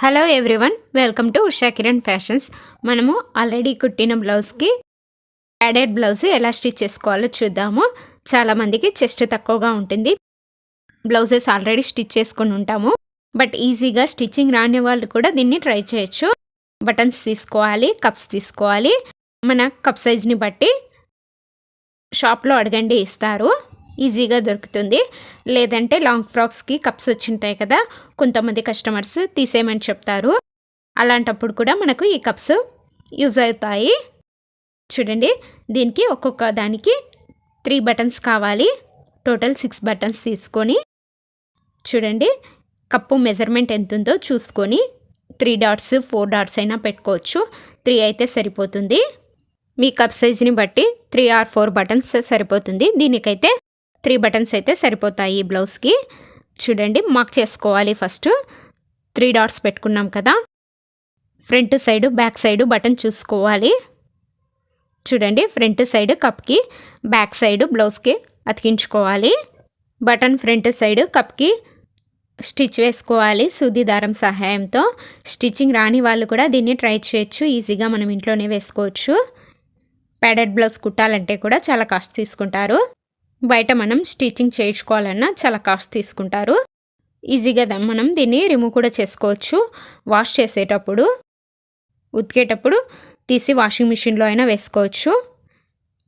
Hello everyone welcome to Usha Kiran fashions మనము already కుట్టిన బ్లౌజ్కి యాడెడ్ బ్లౌజ్ ఎలా స్టిచ్ చేసుకోవాలో చూద్దాము. చాలామందికి చెస్ట్ తక్కువగా ఉంటుంది. బ్లౌజెస్ ఆల్రెడీ స్టిచ్ చేసుకొని ఉంటాము. బట్ ఈజీగా స్టిచ్చింగ్ రాని వాళ్ళు కూడా దీన్ని ట్రై చేయొచ్చు. బటన్స్ తీసుకోవాలి కప్స్ తీసుకోవాలి. మన కప్ సైజ్ని బట్టి షాప్లో అడగండి ఇస్తారు. ఈజీగా దొరుకుతుంది. లేదంటే లాంగ్ ఫ్రాక్స్కి కప్స్ వచ్చింటాయి కదా కొంతమంది కస్టమర్స్ తీసేయమని చెప్తారు. అలాంటప్పుడు కూడా మనకు ఈ కప్స్ యూజ్ అవుతాయి. చూడండి దీనికి ఒక్కొక్క దానికి త్రీ బటన్స్ కావాలి. టోటల్ సిక్స్ బటన్స్ తీసుకొని చూడండి కప్పు మెజర్మెంట్ ఎంత ఉందో చూసుకొని త్రీ డాట్స్ ఫోర్ డాట్స్ అయినా పెట్టుకోవచ్చు. త్రీ అయితే సరిపోతుంది. మీ కప్ సైజ్ని బట్టి త్రీ ఆర్ ఫోర్ బటన్స్ సరిపోతుంది. దీనికైతే త్రీ బటన్స్ అయితే సరిపోతాయి ఈ బ్లౌజ్కి. చూడండి మార్క్ చేసుకోవాలి ఫస్ట్. త్రీ డాట్స్ పెట్టుకున్నాం కదా. Front side back side button చూసుకోవాలి. చూడండి ఫ్రంట్ సైడ్ కప్కి బ్యాక్ సైడ్ బ్లౌజ్కి అతికించుకోవాలి. బటన్ ఫ్రంట్ సైడ్ కప్కి స్టిచ్ వేసుకోవాలి సూది దారం సహాయంతో. స్టిచ్చింగ్ రాని వాళ్ళు కూడా దీన్ని ట్రై చేయొచ్చు ఈజీగా మనం ఇంట్లోనే వేసుకోవచ్చు. ప్యాడెడ్ బ్లౌజ్ కుట్టాలంటే కూడా చాలా కాస్ట్ తీసుకుంటారు. బయట మనం స్టిచ్చింగ్ చేయించుకోవాలన్నా చాలా కాస్ట్ తీసుకుంటారు. ఈజీగా మనం దీన్ని రిమూవ్ కూడా చేసుకోవచ్చు. వాష్ చేసేటప్పుడు ఉతికేటప్పుడు తీసి వాషింగ్ మిషన్లో అయినా వేసుకోవచ్చు.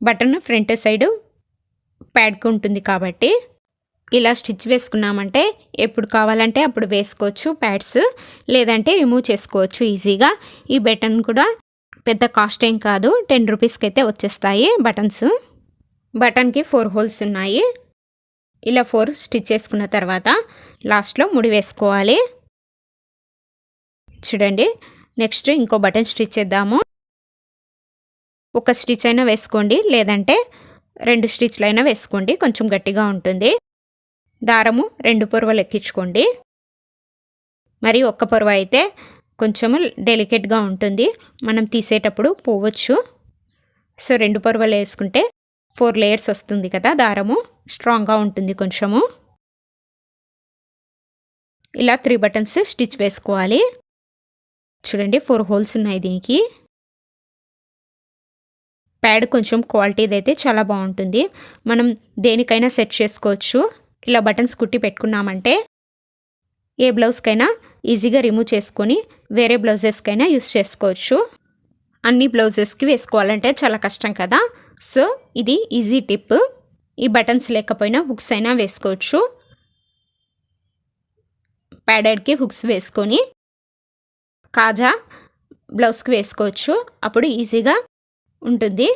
బటన్ ఫ్రంట్ సైడ్ ప్యాడ్కి ఉంటుంది కాబట్టి ఇలా స్టిచ్ వేసుకున్నామంటే ఎప్పుడు కావాలంటే అప్పుడు వేసుకోవచ్చు ప్యాడ్స్. లేదంటే రిమూవ్ చేసుకోవచ్చు ఈజీగా. ఈ బటన్ కూడా పెద్ద కాస్ట్ ఏం కాదు. టెన్ రూపీస్కి అయితే వచ్చేస్తాయి బటన్స్. బటన్కి ఫోర్ హోల్స్ ఉన్నాయి. ఇలా ఫోర్ స్టిచ్ చేసుకున్న తర్వాత లాస్ట్లో ముడి వేసుకోవాలి. చూడండి నెక్స్ట్ ఇంకో బటన్ స్టిచ్ చేద్దాము. ఒక స్టిచ్ అయినా వేసుకోండి లేదంటే రెండు స్టిచ్లు అయినా వేసుకోండి కొంచెం గట్టిగా ఉంటుంది. దారము రెండు పొరవలు ఎక్కించుకోండి. మరి ఒక్క పొరవ అయితే కొంచెము డెలికేట్గా ఉంటుంది. మనం తీసేటప్పుడు పోవచ్చు. సో రెండు పొరవలు వేసుకుంటే ఫోర్ లేయర్స్ వస్తుంది కదా దారము. స్ట్రాంగ్గా ఉంటుంది కొంచెము. ఇలా త్రీ బటన్స్ స్టిచ్ వేసుకోవాలి. చూడండి ఫోర్ హోల్స్ ఉన్నాయి దీనికి. ప్యాడ్ కొంచెం క్వాలిటీది అయితే చాలా బాగుంటుంది. మనం దేనికైనా సెట్ చేసుకోవచ్చు. ఇలా బటన్స్ కుట్టి పెట్టుకున్నామంటే ఏ బ్లౌజ్కైనా ఈజీగా రిమూవ్ చేసుకొని వేరే బ్లౌజెస్కైనా యూస్ చేసుకోవచ్చు. అన్ని బ్లౌజెస్కి వేసుకోవాలంటే చాలా కష్టం కదా. సో ఇది ఈజీ టిప్ ఈ బటన్స్ లేకపోయినా హుక్స్ అయినా వేసుకోవచ్చు. ప్యాడెడ్కి హుక్స్ వేసుకొని కాజా బ్లౌజ్కి వేసుకోవచ్చు. అప్పుడు ఈజీగా ఉంటుంది.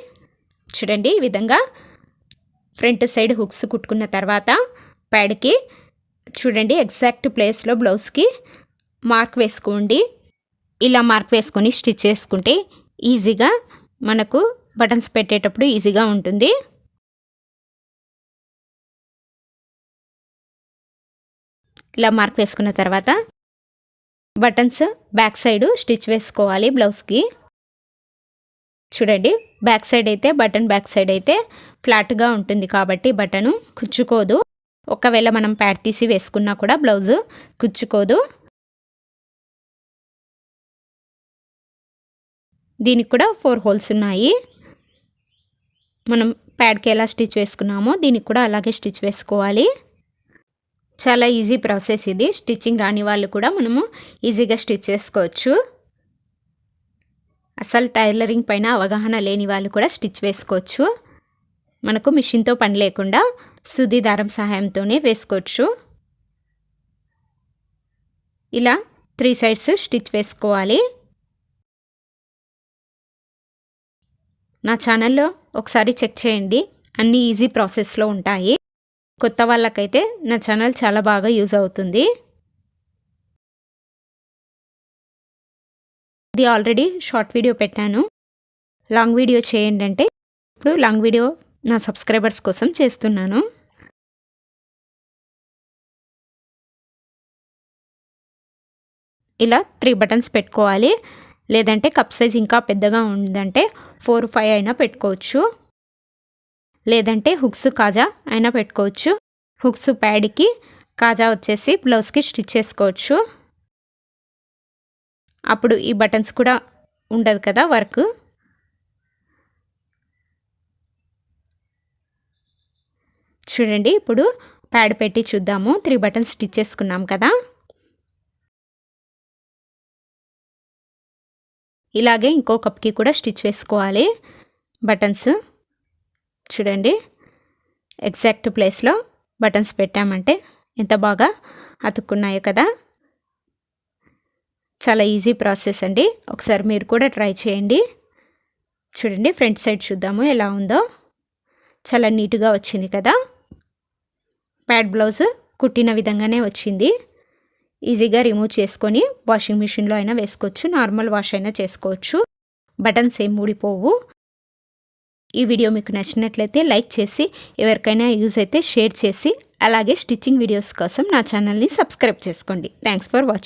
చూడండి ఈ విధంగా ఫ్రంట్ సైడ్ హుక్స్ కుట్టుకున్న తర్వాత ప్యాడ్కి చూడండి ఎగ్జాక్ట్ ప్లేస్లో బ్లౌజ్కి మార్క్ వేసుకోండి. ఇలా మార్క్ వేసుకొని స్టిచ్ చేసుకుంటే ఈజీగా మనకు బటన్స్ పెట్టేటప్పుడు ఈజీగా ఉంటుంది. ఇలా మార్క్ వేసుకున్న తర్వాత బటన్స్ బ్యాక్ సైడ్ స్టిచ్ వేసుకోవాలి బ్లౌజ్కి. చూడండి బ్యాక్ సైడ్ అయితే బటన్ బ్యాక్ సైడ్ అయితే ఫ్లాట్గా ఉంటుంది కాబట్టి బటను కుచ్చుకోదు. ఒకవేళ మనం ప్యాడ్ తీసి వేసుకున్నా కూడా బ్లౌజ్ కుచ్చుకోదు. దీనికి కూడా ఫోర్ హోల్స్ ఉన్నాయి. మనం ప్యాడ్కి ఎలా స్టిచ్ వేసుకున్నామో దీనికి కూడా అలాగే స్టిచ్ వేసుకోవాలి. చాలా ఈజీ ప్రాసెస్ ఇది. స్టిచ్చింగ్ రాని వాళ్ళు కూడా మనము ఈజీగా స్టిచ్ చేసుకోవచ్చు అసలు టైలరింగ్ పైన అవగాహన లేని వాళ్ళు కూడా స్టిచ్ వేసుకోవచ్చు. మనకు మిషన్తో పని లేకుండా సుది దారం సహాయంతోనే వేసుకోవచ్చు. ఇలా త్రీ సైడ్స్ స్టిచ్ వేసుకోవాలి. నా ఛానల్లో ఒకసారి చెక్ చేయండి. అన్ని ఈజీ ప్రాసెస్లో ఉంటాయి. కొత్త వాళ్ళకైతే నా ఛానల్ చాలా బాగా యూజ్ అవుతుంది. ఇది ఆల్రెడీ షార్ట్ వీడియో పెట్టాను. లాంగ్ వీడియో చేయండి అంటే ఇప్పుడు లాంగ్ వీడియో నా సబ్స్క్రైబర్స్ కోసం చేస్తున్నాను. ఇలా త్రీ బటన్స్ పెట్టుకోవాలి. లేదంటే కప్ సైజ్ ఇంకా పెద్దగా ఉందంటే ఫోర్ ఫైవ్ అయినా పెట్టుకోవచ్చు. లేదంటే హుక్స్ కాజా అయినా పెట్టుకోవచ్చు. హుక్స్ ప్యాడ్కి కాజా వచ్చేసి బ్లౌజ్కి స్టిచ్ చేసుకోవచ్చు. అప్పుడు ఈ బటన్స్ కూడా ఉండదు కదా వర్క్. చూడండి ఇప్పుడు ప్యాడ్ పెట్టి చూద్దాము. త్రీ బటన్స్ స్టిచ్ చేసుకున్నాం కదా. ఇలాగే ఇంకో కప్కి కూడా స్టిచ్ వేసుకోవాలి. బటన్స్ చూడండి. ఎగ్జాక్ట్ ప్లేస్లో బటన్స్ పెట్టామంటే ఎంత బాగా అతుక్కున్నాయో కదా. చాలా ఈజీ ప్రాసెస్ అండి. ఒకసారి మీరు కూడా ట్రై చేయండి. చూడండి ఫ్రంట్ సైడ్ చూద్దాము ఎలా ఉందో. చాలా నీట్గా వచ్చింది కదా. ప్యాడ్ బ్లౌజ్ కుట్టిన విధంగానే వచ్చింది. ఈజీగా రిమూవ్ చేసుకొని వాషింగ్ మిషన్లో అయినా వేసుకోవచ్చు. నార్మల్ వాష్ అయినా చేసుకోవచ్చు. బటన్స్ ఏం ఊడిపోవు. ఈ వీడియో మీకు నచ్చినట్లయితే లైక్ చేసి ఎవరికైనా యూజ్ అయితే షేర్ చేసి అలాగే స్టిచ్చింగ్ వీడియోస్ కోసం నా ఛానల్ని సబ్స్క్రైబ్ చేసుకోండి. Thanks for watching